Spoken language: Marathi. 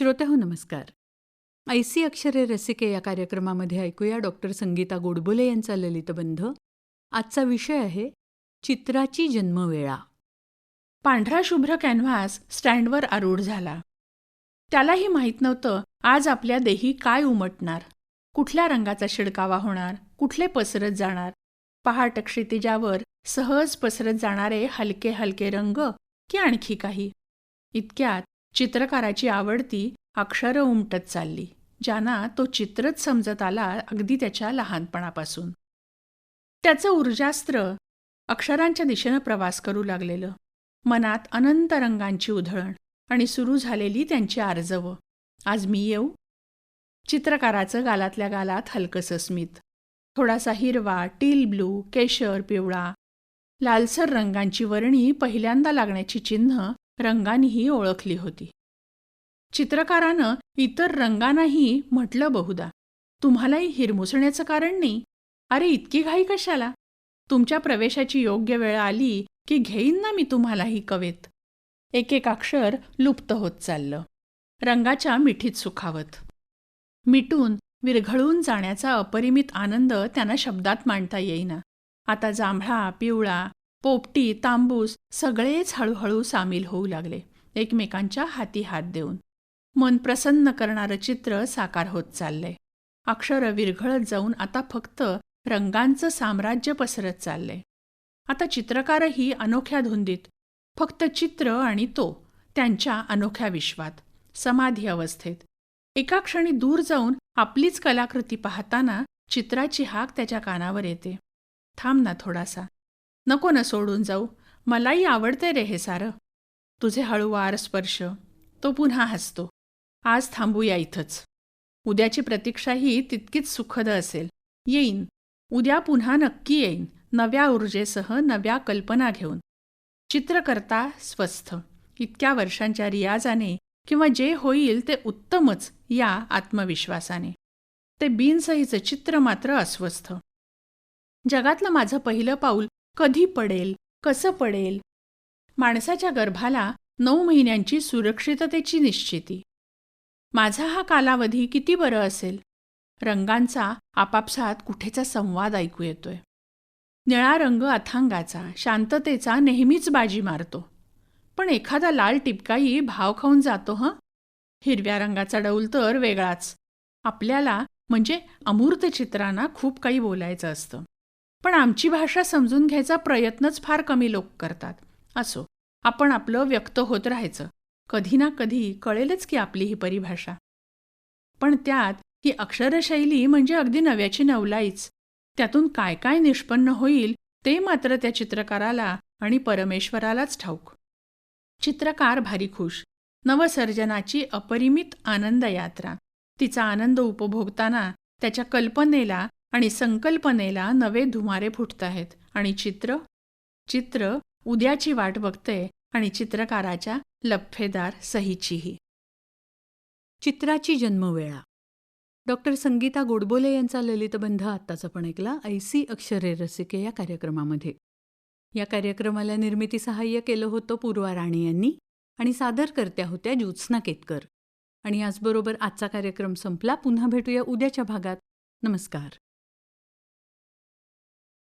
श्रोते हो नमस्कार. ऐसी अक्षरे रसिके या कार्यक्रमामध्ये ऐकूया डॉक्टर संगीता गोडबोले यांचा ललितबंध आजचा विषय आहे चित्राची जन्मवेळा. पांढरा शुभ्र कॅनव्हास स्टँडवर आरूढ झाला. त्यालाही माहीत नव्हतं आज आपल्या देही काय उमटणार. कुठल्या रंगाचा शिडकावा होणार कुठले पसरत जाणार. पहाट क्षितिजावर सहज पसरत जाणारे हलके हलके रंग की आणखी काही. इतक्यात चित्रकाराची आवडती अक्षरं उमटत चालली ज्यांना तो चित्रच समजत आला अगदी त्याच्या लहानपणापासून. त्याचं ऊर्जास्त्र अक्षरांच्या दिशेनं प्रवास करू लागलेलं मनात अनंत रंगांची उधळण आणि सुरू झालेली त्यांची आर्जवं. आज मी येऊ? चित्रकाराचं गालातल्या गालात हलकसं स्मित. थोडासा हिरवा टील ब्लू केशर पिवळा लालसर रंगांची वर्णी पहिल्यांदा लागण्याची चिन्ह रंगांनीही ओळखली होती. चित्रकारानं इतर रंगांनाही म्हटलं बहुधा. तुम्हालाही हिरमुसण्याचं कारण नाही? अरे इतकी घाई कशाला? तुमच्या प्रवेशाची योग्य वेळ आली की घेईन ना मी तुम्हालाही कवेत. एक एक अक्षर लुप्त होत चाललं. रंगाच्या मिठीत सुखावत. मिटून विरघळून जाण्याचा अपरिमित आनंद त्यांना शब्दात मांडता येईना. आता जांभळा पिवळा पोपटी तांबूस सगळेच हळूहळू सामील होऊ लागले. एकमेकांच्या हाती हात देऊन. मन प्रसन्न करणारं चित्र साकार होत चाललंय. अक्षरं विरघळत जाऊन आता फक्त रंगांचं साम्राज्य पसरत चाललंय. आता चित्रकारही अनोख्या धुंदीत. फक्त चित्र आणि तो त्यांच्या अनोख्या विश्वात. समाधी अवस्थेत. एका क्षणी दूर जाऊन आपलीच कलाकृती पाहताना चित्राची हाक त्याच्या कानावर येते. थांब ना थोडासा. नको ना सोडून जाऊ. मलाही आवडते रे हे सारं. तुझे हळूवार स्पर्श. तो पुन्हा हसतो. आज थांबूया इथंच. उद्याची प्रतीक्षाही तितकीच सुखद असेल. येईन. उद्या पुन्हा नक्की येईन. नव्या ऊर्जेसह नव्या कल्पना घेऊन. चित्रकर्ता स्वस्थ. इतक्या वर्षांच्या रियाजाने किंवा जे होईल ते उत्तमच या आत्मविश्वासाने. ते बिनसहीचं चित्र मात्र अस्वस्थ. जगातलं माझं पहिलं पाऊल कधी पडेल कसं पडेल? माणसाच्या गर्भाला नऊ महिन्यांची सुरक्षिततेची निश्चिती. माझा हा कालावधी किती बरं असेल? रंगांचा आपापसात कुठेचा संवाद ऐकू येतोय. निळा रंग अथांगाचा शांततेचा नेहमीच बाजी मारतो. पण एखादा लाल टिपकाही भाव खाऊन जातो हं? हिरव्या रंगाचा डौल तर वेगळाच. आपल्याला म्हणजे अमूर्त चित्रांना खूप काही बोलायचं असतं. पण आमची भाषा समजून घ्यायचा प्रयत्नच फार कमी लोक करतात. असो आपण आपलं व्यक्त होत राहायचं. कधी ना कधी कळेलच की आपली ही परिभाषा. पण त्यात ही अक्षरशैली म्हणजे अगदी नव्याची नवलाईच. त्यातून काय काय निष्पन्न होईल ते मात्र त्या चित्रकाराला आणि परमेश्वरालाच ठाऊक. चित्रकार भारी खुश. नवसर्जनाची अपरिमित आनंद यात्रा तिचा आनंद उपभोगताना त्याच्या कल्पनेला आणि संकल्पनेला नवे धुमारे फुटताहेत आणि चित्र चित्र उद्याची वाट बघते आणि चित्रकाराच्या लप्फेदार सहीचीही. चित्राची जन्मवेळा. डॉक्टर संगीता गोडबोले यांचा ललितबंध आत्ताच आपण ऐकला. ऐसी अक्षरे रसिके या कार्यक्रमामध्ये. या कार्यक्रमाला निर्मिती सहाय्य केलं होतं पूर्वा राणे यांनी आणि सादरकर्त्या होत्या ज्योत्स्ना केतकर. आणि याचबरोबर आजचा कार्यक्रम संपला. पुन्हा भेटूया उद्याच्या भागात. नमस्कार.